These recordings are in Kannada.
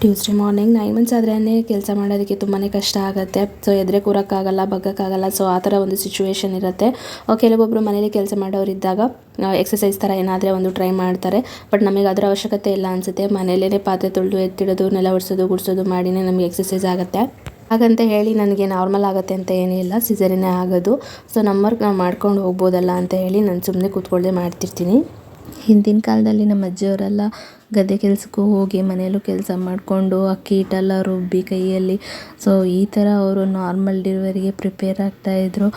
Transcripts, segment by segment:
ಟ್ಯೂಸ್ಡೇ ಮಾರ್ನಿಂಗ್ ನೈನ್ ಮಂತ್ಸ್ ಆದ್ರೇ ಕೆಲಸ ಮಾಡೋದಕ್ಕೆ ತುಂಬಾ ಕಷ್ಟ ಆಗುತ್ತೆ. ಸೊ ಎದ್ರೆ ಕೂರೋಕ್ಕಾಗಲ್ಲ, ಬಗ್ಗಕ್ಕಾಗಲ್ಲ ಸೊ ಆ ಥರ ಒಂದು ಸಿಚುವೇಶನ್ ಇರುತ್ತೆ. ಕೆಲವೊಬ್ಬರು ಮನೇಲಿ ಕೆಲಸ ಮಾಡೋರಿದ್ದಾಗ ಎಕ್ಸಸೈಸ್ ಥರ ಏನಾದರೆ ಒಂದು ಟ್ರೈ ಮಾಡ್ತಾರೆ. ಬಟ್ ನಮಗೆ ಅದರ ಅವಶ್ಯಕತೆ ಇಲ್ಲ ಅನಿಸುತ್ತೆ. ಮನೆಯಲ್ಲೇ ಪಾತ್ರೆ ತೊಳೆದು, ಎತ್ತಿಡೋದು, ನೆಲ ಒರೆಸೋದು, ಗುಡಿಸೋದು ಮಾಡಿನೇ ನಮಗೆ ಎಕ್ಸಸೈಸ್ ಆಗುತ್ತೆ. ಹಾಗಂತ ಹೇಳಿ ನನಗೆ ನಾರ್ಮಲ್ ಆಗುತ್ತೆ ಅಂತ ಏನಿಲ್ಲ ಸಿಸರಿನೇ ಆಗೋದು. ಸೊ ನಮ್ಮ ವರ್ಕ್ ನಾವು ಮಾಡ್ಕೊಂಡು ಹೋಗ್ಬೋದಲ್ಲ ಅಂತ ಹೇಳಿ ನಾನು ಸುಮ್ಮನೆ ಕೂತ್ಕೊಳ್ಳದೆ ಮಾಡ್ತಿರ್ತೀನಿ. ಹಿಂದಿನ ಕಾಲದಲ್ಲಿ ನಮ್ಮ ಅಜ್ಜಿಯವರೆಲ್ಲ ಗದ್ದೆ ಕೆಲಸಕ್ಕೂ ಹೋಗಿ ಮನೆಯಲ್ಲೂ ಕೆಲಸ ಮಾಡಿಕೊಂಡು ಅಕ್ಕಿ ಹಿಟ್ಟೆಲ್ಲ ರುಬ್ಬಿ ಕೈಯಲ್ಲಿ. ಸೊ ಈ ಥರ ಅವರು ನಾರ್ಮಲ್ ಡೆಲಿವರಿಗೆ ಪ್ರಿಪೇರ್ ಆಗ್ತಾಯಿದ್ರು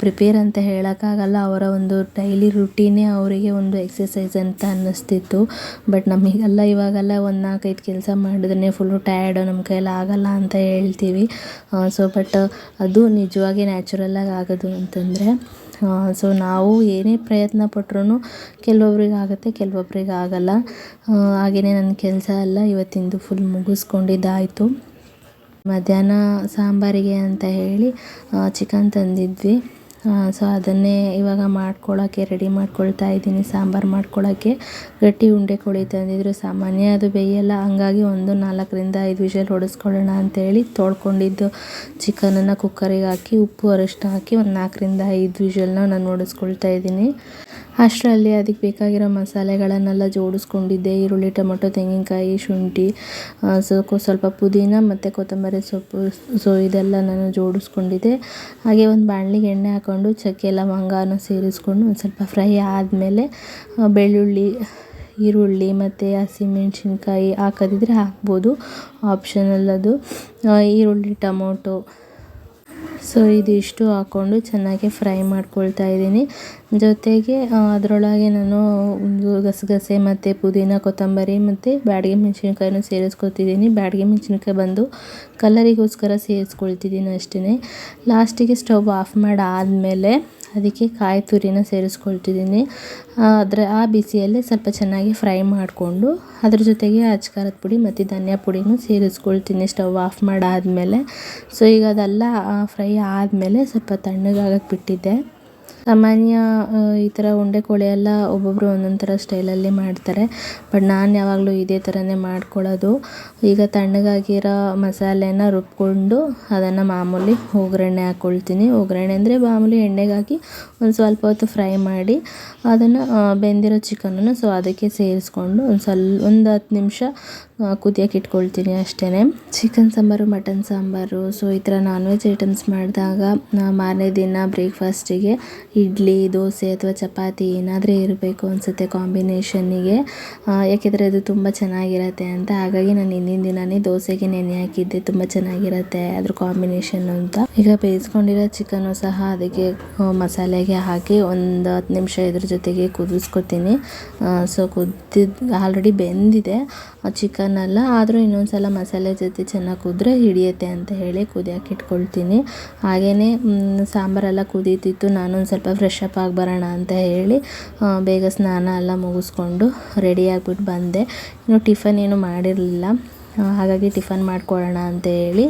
ಪ್ರಿಪೇರ್ ಅಂತ ಹೇಳೋಕ್ಕಾಗಲ್ಲ, ಅವರ ಒಂದು ಡೈಲಿ ರುಟೀನೇ ಅವರಿಗೆ ಒಂದು ಎಕ್ಸಸೈಸ್ ಅಂತ ಅನ್ನಿಸ್ತಿತ್ತು. ಬಟ್ ನಮಗೆಲ್ಲ ಇವಾಗೆಲ್ಲ ಒಂದು ನಾಲ್ಕೈದು ಕೆಲಸ ಮಾಡಿದ್ರೆ ಫುಲ್ಲು ಟಯರ್ಡು ನಮ್ಮ ಕೈಯಲ್ಲಿ ಆಗಲ್ಲ ಅಂತ ಹೇಳ್ತೀವಿ. ಸೊ ಬಟ್ ಅದು ನಿಜವಾಗಿ ನ್ಯಾಚುರಲ್ಲಾಗಿ ಆಗೋದು ಅಂತಂದರೆ ಸೊ ನಾವು ಏನೇ ಪ್ರಯತ್ನ ಪಟ್ರೂ ಕೆಲವೊಬ್ರಿಗೆ ಆಗುತ್ತೆ ಕೆಲವೊಬ್ರಿಗೆ ಆಗಲ್ಲ ಹಾಗೆಯೇ ನನ್ನ ಕೆಲಸ ಎಲ್ಲ ಇವತ್ತಿಂದು ಫುಲ್ ಮುಗಿಸ್ಕೊಂಡಿದ್ದಾಯಿತು. ಮಧ್ಯಾಹ್ನ ಸಾಂಬಾರಿಗೆ ಅಂತ ಹೇಳಿ ಚಿಕನ್ ತಂದಿದ್ವಿ. ಸೊ ಅದನ್ನೇ ಇವಾಗ ಮಾಡ್ಕೊಳ್ಳೋಕ್ಕೆ ರೆಡಿ ಮಾಡ್ಕೊಳ್ತಾ ಇದ್ದೀನಿ ಸಾಂಬಾರು ಮಾಡ್ಕೊಳ್ಳೋಕ್ಕೆ ಗಟ್ಟಿ ಉಂಡೆ ಕೋಳಿ ತಂದಿದ್ರು. ಸಾಮಾನ್ಯ ಅದು ಬೇಯಲ್ಲ. ಹಂಗಾಗಿ ಒಂದು ನಾಲ್ಕರಿಂದ ಐದು ವಿಷಲ್ ಹೊಡೆಸ್ಕೊಳ್ಳೋಣ ಅಂತೇಳಿ ತೊಳ್ಕೊಂಡಿದ್ದು. ಚಿಕನನ್ನು ಕುಕ್ಕರಿಗೆ ಹಾಕಿ, ಉಪ್ಪು ಅರಿಶಿನ ಹಾಕಿ, ಒಂದು ನಾಲ್ಕರಿಂದ ಐದು ವಿಷಲ್ನ ನಾನು ಹೊಡೆಸ್ಕೊಳ್ತಾ ಇದ್ದೀನಿ. ಅಷ್ಟರಲ್ಲಿ ಅದಕ್ಕೆ ಬೇಕಾಗಿರೋ ಮಸಾಲೆಗಳನ್ನೆಲ್ಲ ಜೋಡಿಸ್ಕೊಂಡಿದ್ದೆ. ಈರುಳ್ಳಿ, ಟೊಮೊಟೊ, ತೆಂಗಿನಕಾಯಿ, ಶುಂಠಿ ಸೊ ಸ್ವಲ್ಪ ಪುದೀನ ಮತ್ತು ಕೊತ್ತಂಬರಿ ಸೊಪ್ಪು, ಸೊ ಇದೆಲ್ಲ ನಾನು ಜೋಡಿಸ್ಕೊಂಡಿದ್ದೆ. ಹಾಗೆ ಒಂದು ಬಾಣಲಿಗೆ ಎಣ್ಣೆ ಹಾಕ್ಕೊಂಡು ಚಕ್ಕೆ ಲವಂಗನ ಸೇರಿಸ್ಕೊಂಡು ಒಂದು ಸ್ವಲ್ಪ ಫ್ರೈ ಆದಮೇಲೆ ಬೆಳ್ಳುಳ್ಳಿ, ಈರುಳ್ಳಿ ಮತ್ತು ಹಸಿಮೆಣ್ಸಿನ್ಕಾಯಿ ಹಾಕೋದಿದ್ರೆ ಹಾಕ್ಬೋದು. ಆಪ್ಷನಲ್ ಅದು. ಈರುಳ್ಳಿ, ಟೊಮೊಟೊ ಸೊ ಇದಿಷ್ಟು ಹಾಕ್ಕೊಂಡು ಚೆನ್ನಾಗಿ ಫ್ರೈ ಮಾಡ್ಕೊಳ್ತಾ ಇದ್ದೀನಿ. ಜೊತೆಗೆ ಅದರೊಳಗೆ ನಾನು ಒಂದು ಗಸಗಸೆ ಮತ್ತು ಪುದೀನ, ಕೊತ್ತಂಬರಿ ಮತ್ತು ಬ್ಯಾಡಿಗೆ ಮೆಣಸಿನ್ಕಾಯಿನೂ ಸೇರಿಸ್ಕೊತಿದ್ದೀನಿ. ಬ್ಯಾಡಿಗೆ ಮೆಣಸಿನ್ಕಾಯಿ ಬಂದು ಕಲರಿಗೋಸ್ಕರ ಸೇರಿಸ್ಕೊಳ್ತಿದ್ದೀನಿ ಅಷ್ಟೇ ಲಾಸ್ಟಿಗೆ ಸ್ಟವ್ ಆಫ್ ಮಾಡಾದಮೇಲೆ ಅದಕ್ಕೆ ಕಾಯಿ ತುರಿನ ಸೇರಿಸ್ಕೊಳ್ತಿದ್ದೀನಿ. ಅದರ ಆ ಬಿಸಿಯಲ್ಲೇ ಸ್ವಲ್ಪ ಚೆನ್ನಾಗಿ ಫ್ರೈ ಮಾಡಿಕೊಂಡು ಅದ್ರ ಜೊತೆಗೆ ಅಚ್ಕಾರದ ಪುಡಿ ಮತ್ತು ಧನಿಯಾ ಪುಡಿನೂ ಸೇರಿಸ್ಕೊಳ್ತೀನಿ ಸ್ಟವ್ ಆಫ್ ಮಾಡಾದಮೇಲೆ. ಸೊ ಈಗ ಅದೆಲ್ಲ ಫ್ರೈ ಆದಮೇಲೆ ಸ್ವಲ್ಪ ತಣ್ಣಗಾಗಕ್ಕೆ ಬಿಟ್ಟಿದ್ದೆ. ಸಾಮಾನ್ಯ ಈ ಥರ ಉಂಡೆ ಕೋಳಿ ಎಲ್ಲ ಒಬ್ಬೊಬ್ಬರು ಒಂದೊಂದು ಥರ ಸ್ಟೈಲಲ್ಲಿ ಮಾಡ್ತಾರೆ. ಬಟ್ ನಾನು ಯಾವಾಗಲೂ ಇದೇ ಥರನೇ ಮಾಡ್ಕೊಳ್ಳೋದು. ಈಗ ತಣ್ಣಗಾಗಿರೋ ಮಸಾಲೆನ ರುಬ್ಕೊಂಡು ಅದನ್ನು ಮಾಮೂಲಿ ಒಗ್ಗರಣೆ ಹಾಕ್ಕೊಳ್ತೀನಿ ಒಗ್ಗರಣೆ ಅಂದರೆ ಮಾಮೂಲಿ ಎಣ್ಣೆಗೆ ಹಾಕಿ ಒಂದು ಸ್ವಲ್ಪ ಹೊತ್ತು ಫ್ರೈ ಮಾಡಿ ಅದನ್ನು ಬೆಂದಿರೋ ಚಿಕನನ್ನು ಸೊ ಅದಕ್ಕೆ ಸೇರಿಸ್ಕೊಂಡು ಒಂದು ಸ್ವಲ್ ಒಂದು ಹತ್ತು ನಿಮಿಷ ಕುದಿಯೋಕೆ ಇಟ್ಕೊಳ್ತೀನಿ ಅಷ್ಟೇ chicken sambar, mutton sambar, so ಈ ಥರ ನಾನ್ ವೆಜ್ ಐಟಮ್ಸ್ ಮಾಡಿದಾಗ ಮಾರನೇ ದಿನ ಬ್ರೇಕ್ಫಾಸ್ಟಿಗೆ ಇಡ್ಲಿ, ದೋಸೆ ಅಥವಾ ಚಪಾತಿ ಏನಾದರೂ ಇರಬೇಕು ಅನಿಸುತ್ತೆ ಕಾಂಬಿನೇಷನ್ನಿಗೆ. ಯಾಕೆಂದರೆ ಅದು ತುಂಬ ಚೆನ್ನಾಗಿರುತ್ತೆ ಅಂತ. ಹಾಗಾಗಿ ನಾನು ಹಿಂದಿನ ದಿನವೇ ದೋಸೆಗೆ ನೆನೆ ಹಾಕಿದ್ದೆ. ತುಂಬ ಚೆನ್ನಾಗಿರುತ್ತೆ ಅದ್ರ ಕಾಂಬಿನೇಷನ್ ಅಂತ. ಈಗ ಬೇಯಿಸ್ಕೊಂಡಿರೋ ಚಿಕನ್ನು ಸಹ ಅದಕ್ಕೆ ಮಸಾಲೆಗೆ ಹಾಕಿ ಒಂದು ಹತ್ತು ನಿಮಿಷ ಇದ್ರ ಜೊತೆಗೆ ಕುದಿಸ್ಕೊತೀನಿ ಸೊ ಕುದ್ದಿದ್ದು ಆಲ್ರೆಡಿ ಬೆಂದಿದೆ. ಚಿಕನ್ನೆಲ್ಲ ಆದರೂ ಇನ್ನೊಂದು ಸಲ ಮಸಾಲೆ ಜೊತೆ ಚೆನ್ನಾಗಿ ಕುದ್ರೆ ಹಿಡಿಯುತ್ತೆ ಅಂತ ಹೇಳಿ ಕುದಿಯೋಕೆ ಇಟ್ಕೊಳ್ತೀನಿ. ಹಾಗೆಯೇ ಸಾಂಬಾರೆಲ್ಲ ಕುದೀತಿತ್ತು. ನಾನೊಂದು ಸ್ವಲ್ಪ ಫ್ರೆಶ್ ಅಪ್ ಆಗಿ ಬರೋಣ ಅಂತ ಹೇಳಿ ಬೇಗ ಸ್ನಾನ ಎಲ್ಲ ಮುಗಿಸ್ಕೊಂಡು ರೆಡಿ ಆಗಿಬಿಟ್ಟು ಬಂದೆ. ಇನ್ನು ಟಿಫನ್ ಏನು ಮಾಡಿರಲಿಲ್ಲ. ಹಾಗಾಗಿ ಟಿಫನ್ ಮಾಡ್ಕೊಳ್ಳೋಣ ಅಂತ ಹೇಳಿ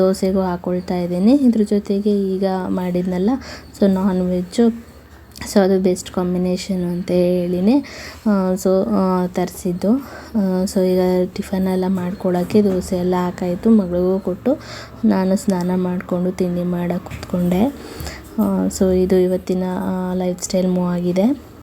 ದೋಸೆಗೂ ಹಾಕ್ಕೊಳ್ತಾ ಇದ್ದೀನಿ. ಇದ್ರ ಜೊತೆಗೆ ಈಗ ಮಾಡಿದ್ನಲ್ಲ ಸೊ ನಾನ್ ವೆಜ್ಜು ಸೊ ಅದು ಬೆಸ್ಟ್ ಕಾಂಬಿನೇಷನು ಅಂತ ಹೇಳಿನೇ ಸೊ ತರಿಸಿದ್ದು. ಸೊ ಈಗ ಟಿಫನ್ ಎಲ್ಲ ಮಾಡ್ಕೊಳ್ಳೋಕ್ಕೆ ದೋಸೆ ಎಲ್ಲ ಹಾಕಾಯಿತು, ಮಗಳಿಗೂ ಕೊಟ್ಟು ನಾನು ಸ್ನಾನ ಮಾಡಿಕೊಂಡು ತಿಂಡಿ ಮಾಡೋಕೆ ಕೂತ್ಕೊಂಡೆ. ಸೊ ಇದು ಇವತ್ತಿನ ಲೈಫ್ ಸ್ಟೈಲ್ ಮೂವ್ ಆಗಿದೆ.